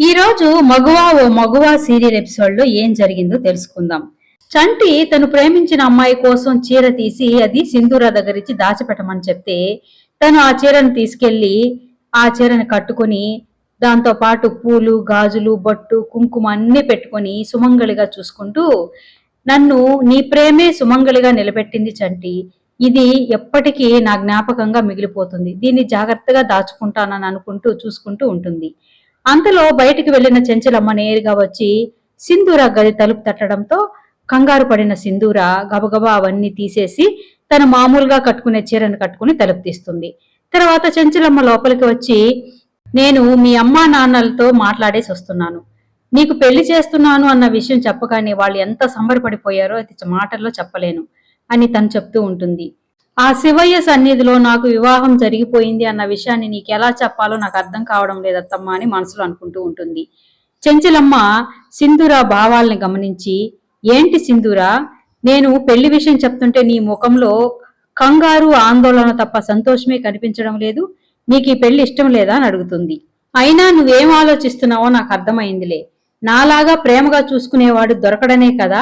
ఈ రోజు మగువా ఓ మగువా సీరియల్ ఎపిసోడ్లో ఏం జరిగిందో తెలుసుకుందాం. చంటి తను ప్రేమించిన అమ్మాయి కోసం చీర తీసి అది సింధూర దగ్గరించి దాచిపెట్టమని చెప్తే తను ఆ చీరను తీసుకెళ్ళి ఆ చీరను కట్టుకొని దాంతో పాటు పూలు గాజులు బొట్టు కుంకుమ అన్ని పెట్టుకొని సుమంగళిగా చూసుకుంటూ నన్ను నీ ప్రేమే సుమంగళిగా నిలబెట్టింది చంటి. ఇది ఎప్పటికీ నా జ్ఞాపకంగా మిగిలిపోతుంది. దీన్ని జాగ్రత్తగా దాచుకుంటానని అనుకుంటూ చూసుకుంటూ ఉంటుంది. అంతలో బయటికి వెళ్ళిన చెంచలమ్మ నేరుగా వచ్చి సింధూర గది తలుపు తట్టడంతో కంగారు పడిన సింధూర గబగబా అవన్నీ తీసేసి తన మామూలుగా కట్టుకునే చీరను కట్టుకుని తలుపు తీస్తుంది. తర్వాత చెంచలమ్మ లోపలికి వచ్చి నేను మీ అమ్మా నాన్నలతో మాట్లాడేసి వస్తున్నాను. నీకు పెళ్ళి చేస్తున్నాను అన్న విషయం చెప్పగానే వాళ్ళు ఎంత సంబరపడిపోయారో అది మాటల్లో చెప్పలేను అని తను చెప్తూ ఉంటుంది. ఆ శివయ్య సన్నిధిలో నాకు వివాహం జరిగిపోయింది అన్న విషయాన్ని నీకు ఎలా చెప్పాలో నాకు అర్థం కావడం లేదత్తమ్మా అని మనసులో అనుకుంటూ ఉంటుంది. చెంచలమ్మ సింధూర భావాల్ని గమనించి ఏంటి సింధూర? నేను పెళ్ళి విషయం చెప్తుంటే నీ ముఖంలో కంగారు ఆందోళన తప్ప సంతోషమే కనిపించడం లేదు. నీకు ఈ పెళ్ళి ఇష్టం లేదా? అని అడుగుతుంది. అయినా నువ్వేం ఆలోచిస్తున్నావో నాకు అర్థమైందిలే. నాలాగా ప్రేమగా చూసుకునేవాడు దొరకడనే కదా.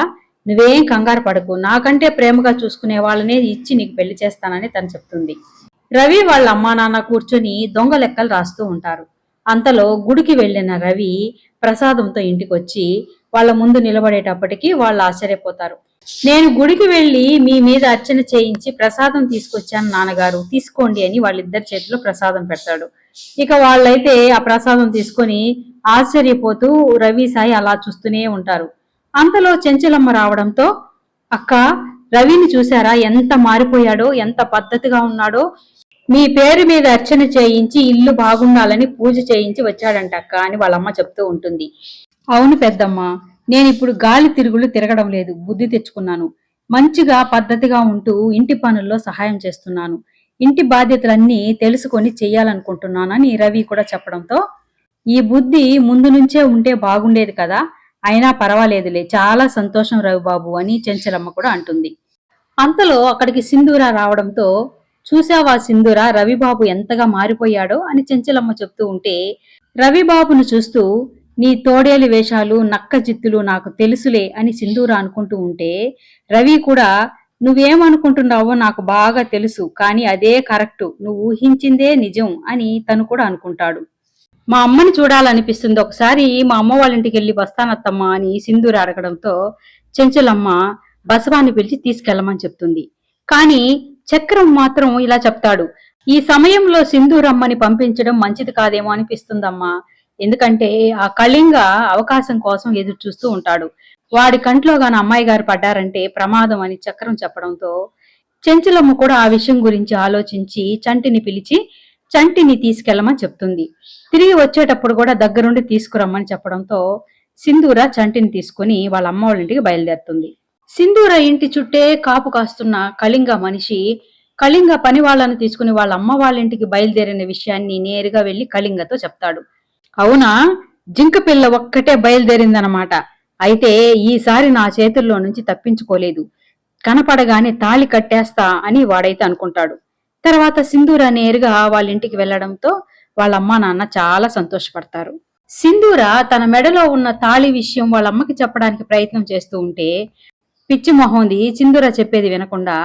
నువ్వేం కంగారు పడకు. నాకంటే ప్రేమగా చూసుకునే వాళ్ళనే ఇచ్చి నీకు పెళ్ళి చేస్తానని తను చెప్తుంది. రవి వాళ్ళ అమ్మా నాన్న కూర్చొని దొంగ లెక్కలు రాస్తూ ఉంటారు. అంతలో గుడికి వెళ్ళిన రవి ప్రసాదంతో ఇంటికొచ్చి వాళ్ళ ముందు నిలబడేటప్పటికి వాళ్ళు ఆశ్చర్యపోతారు. నేను గుడికి వెళ్ళి మీ మీద అర్చన చేయించి ప్రసాదం తీసుకొచ్చాను నాన్నగారు. తీసుకోండి అని వాళ్ళిద్దరి చేతిలో ప్రసాదం పెడతాడు. ఇక వాళ్ళైతే ఆ ప్రసాదం తీసుకొని ఆశ్చర్యపోతూ రవి సాయి అలా చూస్తూనే ఉంటారు. అంతలో చెంచలమ్మ రావడంతో అక్క రవిని చూశారా? ఎంత మారిపోయాడో? ఎంత పద్ధతిగా ఉన్నాడో? మీ పేరు మీద అర్చన చేయించి ఇల్లు బాగుండాలని పూజ చేయించి వచ్చాడంట అక్క అని వాళ్ళమ్మ చెప్తూ ఉంటుంది. అవును పెద్దమ్మ నేను ఇప్పుడు గాలి తిరుగులు తిరగడం లేదు బుద్ధి తెచ్చుకున్నాను. మంచిగా పద్ధతిగా ఉంటూ ఇంటి పనుల్లో సహాయం చేస్తున్నాను. ఇంటి బాధ్యతలన్నీ తెలుసుకొని చెయ్యాలనుకుంటున్నానని రవి కూడా చెప్పడంతో ఈ బుద్ధి ముందు నుంచే ఉంటే బాగుండేది కదా? అయినా పర్వాలేదులే చాలా సంతోషం రవిబాబు అని చెంచలమ్మ కూడా అంటుంది. అంతలో అక్కడికి సింధూర రావడంతో చూసావా సింధూర రవిబాబు ఎంతగా మారిపోయాడో? అని చెంచలమ్మ చెప్తూ ఉంటే రవిబాబును చూస్తూ నీ తోడేలి వేషాలు నక్క జిత్తులు నాకు తెలుసులే అని సింధూర అనుకుంటూ ఉంటే రవి కూడా నువ్వేమనుకుంటున్నావో నాకు బాగా తెలుసు కానీ అదే కరెక్టు నువ్వు ఊహించిందే నిజం అని తను కూడా అనుకుంటాడు. మా అమ్మని చూడాలనిపిస్తుంది. ఒకసారి మా అమ్మ వాళ్ళ ఇంటికి వెళ్ళి వస్తానత్తమ్మా అని సింధూర అడగడంతో చెంచలమ్మ బసవాన్ని పిలిచి తీసుకెళ్ళమని చెప్తుంది. కానీ చక్రం మాత్రం ఇలా చెప్తాడు. ఈ సమయంలో సింధూరమ్మని పంపించడం మంచిది కాదేమో అనిపిస్తుందమ్మా. ఎందుకంటే ఆ కళింగ అవకాశం కోసం ఎదురు చూస్తూ ఉంటాడు. వాడి కంట్లో గాని అమ్మాయి గారు పడ్డారంటే ప్రమాదం అని చక్రం చెప్పడంతో చెంచలమ్మ కూడా ఆ విషయం గురించి ఆలోచించి చంటిని పిలిచి చంటిని తీసుకెళ్ళమని చెప్తుంది. తిరిగి వచ్చేటప్పుడు కూడా దగ్గరుండి తీసుకురమ్మని చెప్పడంతో సింధూర చంటిని తీసుకుని వాళ్ళ అమ్మ వాళ్ళ ఇంటికి బయలుదేరుతుంది. సింధూర ఇంటి చుట్టే కాపు కాస్తున్న కళింగ మనిషి కళింగ పని వాళ్ళని తీసుకుని వాళ్ళ అమ్మ వాళ్ళ ఇంటికి బయలుదేరిన విషయాన్ని నేరుగా వెళ్ళి కళింగతో చెప్తాడు. అవునా? జింక పిల్ల ఒక్కటే బయలుదేరిందనమాట అయితే ఈసారి నా చేతుల్లో నుంచి తప్పించుకోలేదు. కనపడగానే తాళి కట్టేస్తా అని వాడైతే అనుకుంటాడు. తర్వాత సింధూర నేరుగా వాళ్ళ ఇంటికి వెళ్ళడంతో వాళ్ళ అమ్మా నాన్న చాలా సంతోషపడతారు. సింధూర తన మెడలో ఉన్న తాళి విషయం వాళ్ళ అమ్మకి చెప్పడానికి ప్రయత్నం చేస్తూ ఉంటే పిచ్చి మొహంది సింధూర చెప్పేది వినకుండా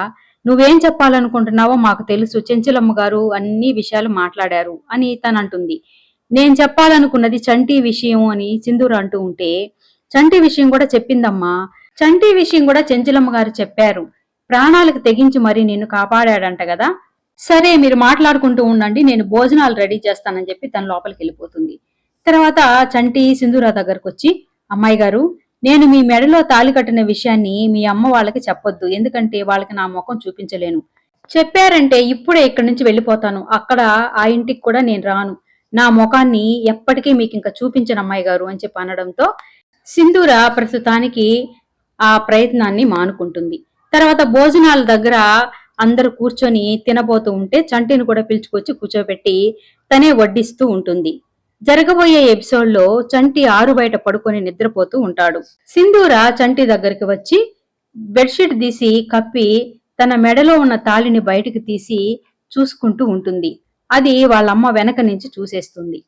నువ్వేం చెప్పాలనుకుంటున్నావో మాకు తెలుసు చెంచులమ్మ గారు అన్ని విషయాలు మాట్లాడారు అని తనంటుంది నేను చెప్పాలనుకున్నది చంటి విషయం అని సింధూర అంటూ ఉంటే చంటి విషయం కూడా చెప్పిందమ్మా. చంటి విషయం కూడా చెంచులమ్మ గారు చెప్పారు. ప్రాణాలకు తెగించి మరీ నిన్ను కాపాడాడంట కదా. సరే మీరు మాట్లాడుకుంటూ ఉండండి నేను భోజనాలు రెడీ చేస్తానని చెప్పి తన లోపలికి వెళ్ళిపోతుంది. తర్వాత చంటి సింధూరా దగ్గరకు వచ్చి అమ్మాయి గారు నేను మీ మెడలో తాళి కట్టిన విషయాన్ని మీ అమ్మ వాళ్ళకి చెప్పొద్దు ఎందుకంటే వాళ్ళకి నా ముఖం చూపించలేను. చెప్పారంటే ఇప్పుడే ఇక్కడి నుంచి వెళ్ళిపోతాను. అక్కడ ఆ ఇంటికి కూడా నేను రాను. నా ముఖాన్ని ఎప్పటికీ మీకు ఇంకా చూపించను అమ్మాయి గారు అని చెప్పి అనడంతో సింధూర ప్రస్తుతానికి ఆ ప్రయత్నాన్ని మానుకుంటుంది. తర్వాత భోజనాల దగ్గర అందరూ కూర్చొని తినబోతూ ఉంటే చంటిని కూడా పిలుచుకొచ్చి కూర్చోబెట్టి తనే వడ్డిస్తూ ఉంటుంది. జరగబోయే ఎపిసోడ్లో చంటి ఆరు బయట పడుకొని నిద్రపోతూ ఉంటాడు. సింధూర చంటి దగ్గరికి వచ్చి బెడ్షీట్ తీసి కప్పి తన మెడలో ఉన్న తాళిని బయటకు తీసి చూసుకుంటూ ఉంటుంది. అది వాళ్ళమ్మ వెనక నుంచి చూసేస్తుంది.